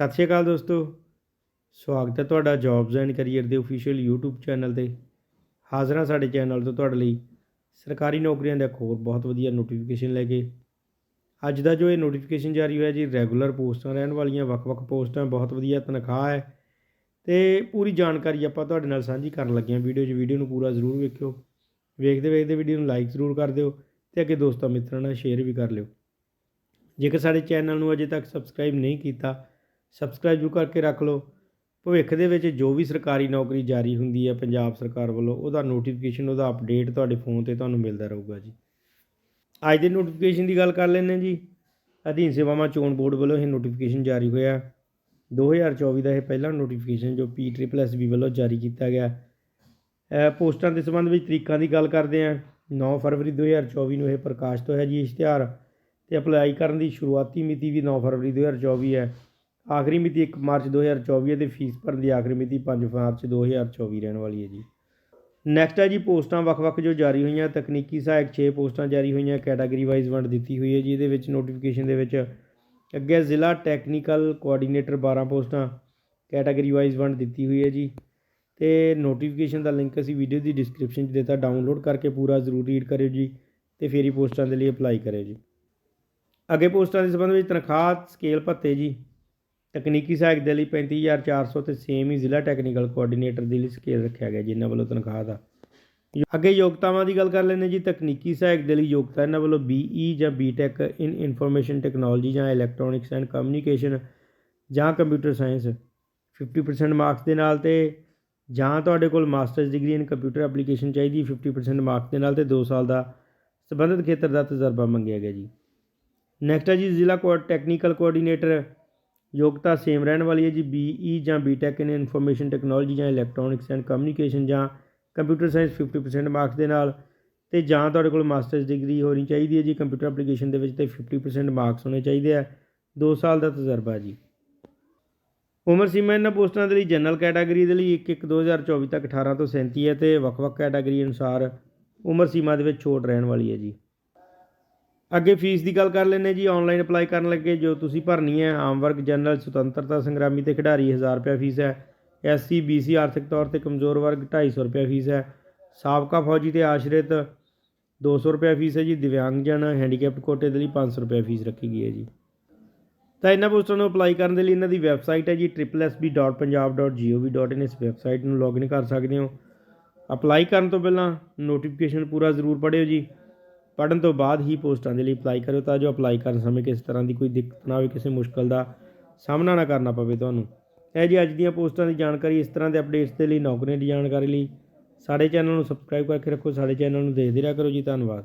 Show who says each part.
Speaker 1: ਸਤਿ ਸ਼੍ਰੀ ਅਕਾਲ ਦੋਸਤੋ। ਸਵਾਗਤ ਹੈ ਤੁਹਾਡਾ ਜੌਬਸ ਐਂਡ ਕੈਰੀਅਰ ਦੇ ਅਫੀਸ਼ੀਅਲ YouTube ਚੈਨਲ ਤੇ। ਹਾਜ਼ਰ ਹਾਂ ਸਾਡੇ ਚੈਨਲ ਤੋਂ ਤੁਹਾਡੇ ਲਈ ਸਰਕਾਰੀ ਨੌਕਰੀਆਂ ਦਾ ਇੱਕ ਹੋਰ ਬਹੁਤ ਵਧੀਆ ਨੋਟੀਫਿਕੇਸ਼ਨ ਲੈ ਕੇ। ਅੱਜ ਦਾ ਜੋ ਇਹ ਨੋਟੀਫਿਕੇਸ਼ਨ ਜਾਰੀ ਹੋਇਆ ਜੀ ਰੈਗੂਲਰ ਪੋਸਟਾਂ ਰਹਿਣ ਵਾਲੀਆਂ, ਵੱਖ-ਵੱਖ ਪੋਸਟਾਂ, ਬਹੁਤ ਵਧੀਆ ਤਨਖਾਹ ਹੈ। ਤੇ ਪੂਰੀ ਜਾਣਕਾਰੀ ਆਪਾਂ ਤੁਹਾਡੇ ਨਾਲ ਸਾਂਝੀ ਕਰਨ ਲੱਗੇ ਹਾਂ ਵੀਡੀਓ 'ਚ। ਵੀਡੀਓ ਨੂੰ ਪੂਰਾ ਜ਼ਰੂਰ ਵੇਖਿਓ। ਵੇਖਦੇ ਵੇਖਦੇ ਵੀਡੀਓ ਨੂੰ ਲਾਈਕ ਜ਼ਰੂਰ ਕਰ ਦਿਓ ਤੇ ਅੱਗੇ ਦੋਸਤਾਂ ਮਿੱਤਰਾਂ ਨਾਲ ਸ਼ੇਅਰ ਵੀ ਕਰ ਲਿਓ। ਜੇਕਰ ਸਾਡੇ ਚੈਨਲ ਨੂੰ ਅਜੇ ਤੱਕ ਸਬਸਕ੍ਰਾਈਬ ਨਹੀਂ ਕੀਤਾ ਸਬਸਕ੍ਰਾਈਬ ਜ਼ਰੂਰ ਕਰਕੇ ਰੱਖ ਲਓ। ਭਵਿੱਖ ਦੇ ਵਿੱਚ ਜੋ ਵੀ ਸਰਕਾਰੀ ਨੌਕਰੀ ਜਾਰੀ ਹੁੰਦੀ ਹੈ ਪੰਜਾਬ ਸਰਕਾਰ ਵੱਲੋਂ, ਉਹਦਾ ਨੋਟੀਫਿਕੇਸ਼ਨ ਉਹਦਾ ਅਪਡੇਟ ਤੁਹਾਡੇ ਫੋਨ ਤੇ ਤੁਹਾਨੂੰ ਮਿਲਦਾ ਰਹੂਗਾ ਜੀ। ਅੱਜ ਦੇ ਨੋਟੀਫਿਕੇਸ਼ਨ ਦੀ ਗੱਲ ਕਰ ਲੈਂਦੇ ਜੀ। ਅਧੀਨ ਸੇਵਾਵਾਂ ਚੋਣ ਬੋਰਡ ਵੱਲੋਂ ਇਹ ਨੋਟੀਫਿਕੇਸ਼ਨ ਜਾਰੀ ਹੋਇਆ। 2024 ਦਾ ਇਹ ਪਹਿਲਾ ਨੋਟੀਫਿਕੇਸ਼ਨ ਜੋ ਪੀ ਟ੍ਰਿਪਲ ਐਸ ਬੀ ਵੱਲੋਂ ਜਾਰੀ ਕੀਤਾ ਗਿਆ। ਪੋਸਟਾਂ ਦੇ ਸੰਬੰਧ ਵਿੱਚ ਤਰੀਕਾਂ ਦੀ ਗੱਲ ਕਰਦੇ ਹਾਂ। 9 ਫਰਵਰੀ 2024 ਨੂੰ ਇਹ ਪ੍ਰਕਾਸ਼ਿਤ ਹੋਇਆ ਜੀ ਇਸ਼ਤਿਹਾਰ। ਤੇ ਅਪਲਾਈ ਕਰਨ ਦੀ ਸ਼ੁਰੂਆਤੀ ਮਿਤੀ ਵੀ 9 ਫਰਵਰੀ 2024 ਹੈ। ਆਖਰੀ ਮਿਤੀ 1 ਮਾਰਚ 2024 ਹੈ ਤੇ ਫੀਸ ਭਰਨ ਦੀ ਆਖਰੀ ਮਿਤੀ 5 ਮਾਰਚ 2024 ਰਹਿਣ ਵਾਲੀ ਹੈ ਜੀ। ਨੈਕਸਟ ਹੈ ਜੀ ਪੋਸਟਾਂ ਵੱਖ-ਵੱਖ ਜੋ ਜਾਰੀ ਹੋਈਆਂ, ਤਕਨੀਕੀ ਸਹਾਇਕ 6 ਪੋਸਟਾਂ ਜਾਰੀ ਹੋਈਆਂ ਕੈਟਾਗਰੀ ਵਾਈਜ਼ ਵੰਡ ਦਿੱਤੀ ਹੋਈ ਹੈ ਜੀ, ਇਹਦੇ ਵਿੱਚ ਨੋਟੀਫਿਕੇਸ਼ਨ ਦੇ ਵਿੱਚ ਅੱਗੇ ਜ਼ਿਲ੍ਹਾ ਟੈਕਨੀਕਲ ਕੋਆਰਡੀਨੇਟਰ 12 ਪੋਸਟਾਂ ਕੈਟਾਗਰੀ ਵਾਈਜ਼ ਵੰਡ ਦਿੱਤੀ ਹੋਈ ਹੈ ਜੀ। ਤੇ ਨੋਟੀਫਿਕੇਸ਼ਨ ਦਾ ਲਿੰਕ ਅਸੀਂ ਵੀਡੀਓ ਦੀ ਡਿਸਕ੍ਰਿਪਸ਼ਨ 'ਚ ਦਿੱਤਾ ਡਾਊਨਲੋਡ ਕਰਕੇ ਪੂਰਾ ਜ਼ਰੂਰ ਰੀਡ ਕਰਿਓ ਜੀ ਤੇ ਫੇਰ ਹੀ ਪੋਸਟਾਂ ਦੇ ਲਈ ਅਪਲਾਈ ਕਰਿਓ ਜੀ। ਅੱਗੇ ਪੋਸਟਾਂ ਦੇ ਸੰਬੰਧ ਵਿੱਚ ਤਨਖਾਹ ਸਕੇਲ ਭੱਤੇ ਜੀ। ਤਕਨੀਕੀ ਸਹਾਇਕ ਦੇ ਲਈ 35400 ਤੇ ਸੇਮ ਹੀ ਜ਼ਿਲ੍ਹਾ ਟੈਕਨੀਕਲ ਕੋਆਰਡੀਨੇਟਰ ਦੇ ਲਈ ਸਕੇਲ ਰੱਖਿਆ ਗਿਆ ਜੀ ਇਹਨਾਂ ਵੱਲੋਂ ਤਨਖਾਹ ਦਾ। ਅੱਗੇ ਯੋਗਤਾਵਾਂ ਦੀ ਗੱਲ ਕਰ ਲੈਂਦੇ ਜੀ। ਤਕਨੀਕੀ ਸਹਾਇਕ ਦੇ ਲਈ ਯੋਗਤਾ ਇਹਨਾਂ ਵੱਲੋਂ ਬੀਈ ਜਾਂ ਬੀਟੈਕ ਇਨ ਇਨਫੋਰਮੇਸ਼ਨ ਟੈਕਨੋਲੋਜੀ ਜਾਂ ਇਲੈਕਟ੍ਰੋਨਿਕਸ ਐਂਡ ਕਮਿਊਨੀਕੇਸ਼ਨ ਜਾਂ ਕੰਪਿਊਟਰ ਸਾਇੰਸ 50% ਮਾਰਕਸ ਦੇ ਨਾਲ ਤੇ ਜਾਂ ਤੁਹਾਡੇ ਕੋਲ masters degree in computer application ਚਾਹੀਦੀ 50% ਮਾਰਕਸ ਦੇ ਨਾਲ ਤੇ 2 ਸਾਲ ਦਾ ਸੰਬੰਧਿਤ ਖੇਤਰ ਦਾ ਤਜਰਬਾ ਮੰਗਿਆ ਗਿਆ ਜੀ। ਨੈਕਸਟ ਹੈ ਜੀ, ਜ਼ਿਲ੍ਹਾ ਕੋ ਟੈਕਨੀਕਲ ਕੋਆਰਡੀਨੇਟਰ ਯੋਗਤਾ ਸੇਮ ਰਹਿਣ ਵਾਲੀ ਹੈ ਜੀ ਬੀਈ ਜਾਂ ਬੀਟੈਕ ਇਨ ਇਨਫੋਰਮੇਸ਼ਨ ਟੈਕਨੋਲੋਜੀ ਜਾਂ ਇਲੈਕਟ੍ਰੋਨਿਕਸ ਐਂਡ ਕਮਿਊਨੀਕੇਸ਼ਨ ਜਾਂ ਕੰਪਿਊਟਰ ਸਾਇੰਸ 50% ਮਾਰਕਸ ਦੇ ਨਾਲ ਤੇ ਜਾਂ ਤੁਹਾਡੇ ਕੋਲ ਮਾਸਟਰਸ ਡਿਗਰੀ ਹੋਣੀ ਚਾਹੀਦੀ ਹੈ ਜੀ ਕੰਪਿਊਟਰ ਐਪਲੀਕੇਸ਼ਨ ਦੇ ਵਿੱਚ ਤੇ 50% ਮਾਰਕਸ ਹੋਣੇ ਚਾਹੀਦੇ ਆ 2 ਸਾਲ ਦਾ ਤਜਰਬਾ ਜੀ। ਉਮਰ ਸੀਮਾ ਇਹਨਾਂ ਪੋਸਟਾਂ ਦੇ ਲਈ ਜਨਰਲ ਕੈਟਾਗਰੀ ਦੇ ਲਈ 1 1 2024 ਤੱਕ 18 ਤੋਂ 37 ਹੈ ਤੇ ਵੱਖ-ਵੱਖ ਕੈਟਾਗਰੀ ਅਨੁਸਾਰ ਉਮਰ ਸੀਮਾ ਦੇ ਵਿੱਚ ਛੋਟ ਰਹਿਣ ਵਾਲੀ ਹੈ ਜੀ। ਅੱਗੇ ਫੀਸ ਦੀ ਗੱਲ ਕਰ ਲੈਂਦੇ ਜੀ ਆਨਲਾਈਨ ਅਪਲਾਈ ਕਰਨ ਲੱਗੇ ਜੋ ਤੁਸੀਂ ਭਰਨੀ ਹੈ, ਆਮ ਵਰਗ ਜਨਰਲ ਸੁਤੰਤਰਤਾ ਸੰਗਰਾਮੀ ਤੇ ਖਿਡਾਰੀ 1000 ਰੁਪਏ ਫੀਸ ਹੈ ਐਸਸੀ ਬੀਸੀ ਆਰਥਿਕ ਤੌਰ ਤੇ ਕਮਜ਼ੋਰ ਵਰਗ 250 ਰੁਪਏ ਫੀਸ ਹੈ, ਸਾਬਕਾ ਫੌਜੀ ਤੇ ਆਸ਼ਰਿਤ 200 ਰੁਪਏ ਫੀਸ ਹੈ ਜੀ, ਦਿਵਿਆਂਗਜਨ ਹੈਂਡੀਕੈਪਟ ਕੋਟੇ ਦੇ ਲਈ 500 ਰੁਪਏ ਫੀਸ ਰੱਖੀ ਗਈ ਹੈ ਜੀ। ਤਾਂ ਇਹਨਾਂ ਪੋਸਟਾਂ ਨੂੰ ਅਪਲਾਈ ਕਰਨ ਦੇ ਲਈ ਇਹਨਾਂ ਦੀ ਵੈਬਸਾਈਟ ਹੈ ਜੀ www.punjab.gov.in ਇਸ ਵੈਬਸਾਈਟ ਨੂੰ ਲੌਗਇਨ ਕਰ ਸਕਦੇ ਹੋ। ਅਪਲਾਈ ਕਰਨ ਤੋਂ ਪਹਿਲਾਂ ਨੋਟੀਫਿਕੇਸ਼ਨ ਪੂਰਾ ਜ਼ਰੂਰ ਪੜ੍ਹਿਓ ਜੀ। ਪੜਨ ਤੋਂ ਬਾਅਦ ਹੀ ਪੋਸਟਾਂ ਦੇ ਲਈ ਅਪਲਾਈ ਕਰਿਓ ਤਾਂ ਜੋ ਅਪਲਾਈ ਕਰਨ ਸਮੇਂ ਕਿਸੇ ਤਰ੍ਹਾਂ ਦੀ ਕੋਈ ਦਿੱਕਤ ਨਾ ਹੋਵੇ, ਕਿਸੇ ਮੁਸ਼ਕਲ ਦਾ ਸਾਹਮਣਾ ਨਾ ਕਰਨਾ ਪਵੇ ਤੁਹਾਨੂੰ। ਇਹ ਜੀ ਅੱਜ ਦੀਆਂ ਪੋਸਟਾਂ ਦੀ ਜਾਣਕਾਰੀ, ਇਸ ਤਰ੍ਹਾਂ ਦੇ ਅਪਡੇਟਸ ਦੇ ਲਈ ਨੌਕਰੀਆਂ ਦੀ ਜਾਣਕਾਰੀ ਲਈ ਸਾਡੇ ਚੈਨਲ ਨੂੰ ਸਬਸਕ੍ਰਾਈਬ ਕਰਕੇ ਰੱਖੋ, ਸਾਡੇ ਚੈਨਲ ਨੂੰ ਦੇਖਦੇ ਰਿਹਾ ਕਰੋ ਜੀ, ਧੰਨਵਾਦ।